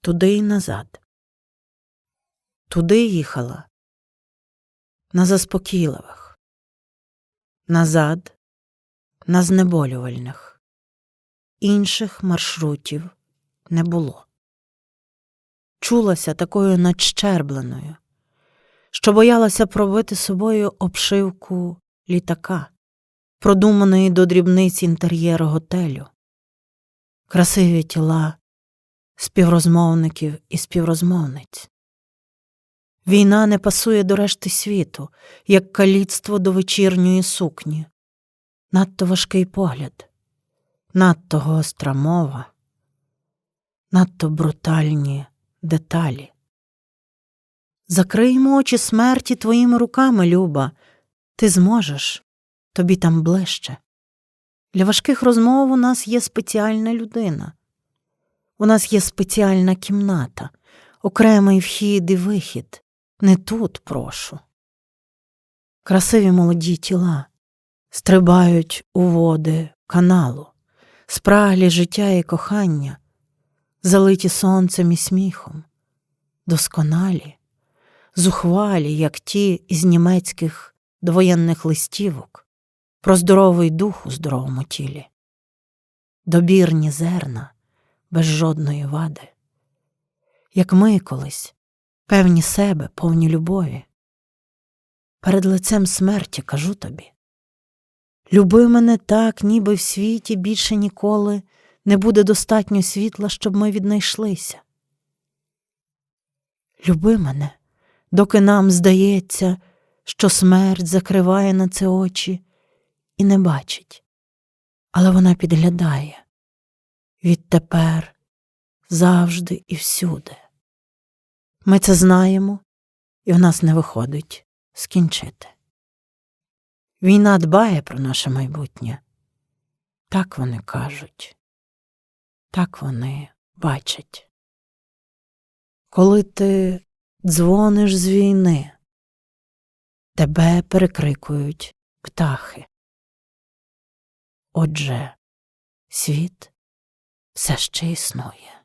туди й назад. Туди їхала на заспокійливих, назад на знеболювальних. Інших маршрутів не було. Чулася такою надщербленою, що боялася пробити собою обшивку літака, продуманої до дрібниць інтер'єру готелю, красиві тіла співрозмовників і співрозмовниць. Війна не пасує до решти світу, як каліцтво до вечірньої сукні, надто важкий погляд, надто гостра мова, надто брутальні деталі. Закриємо очі смерті твоїми руками, Люба, ти зможеш, тобі там ближче. Для важких розмов у нас є спеціальна людина. У нас є спеціальна кімната, окремий вхід і вихід. Не тут, прошу. Красиві молоді тіла стрибають у води каналу, спраглі життя і кохання, залиті сонцем і сміхом, досконалі, зухвалі, як ті із німецьких довоєнних листівок, про здоровий дух у здоровому тілі, добірні зерна без жодної вади, як ми колись, певні себе, повні любові. Перед лицем смерті кажу тобі люби мене так, ніби в світі більше ніколи не буде достатньо світла, щоб ми віднайшлися. Люби мене, доки нам здається, що смерть закриває на це очі і не бачить, але вона підглядає відтепер, завжди і всюди. Ми це знаємо, і в нас не виходить скінчити. Війна дбає про наше майбутнє. Так вони кажуть, так вони бачать. Коли ти дзвониш з війни, тебе перекрикують птахи. Отже, світ zaszczysnuje.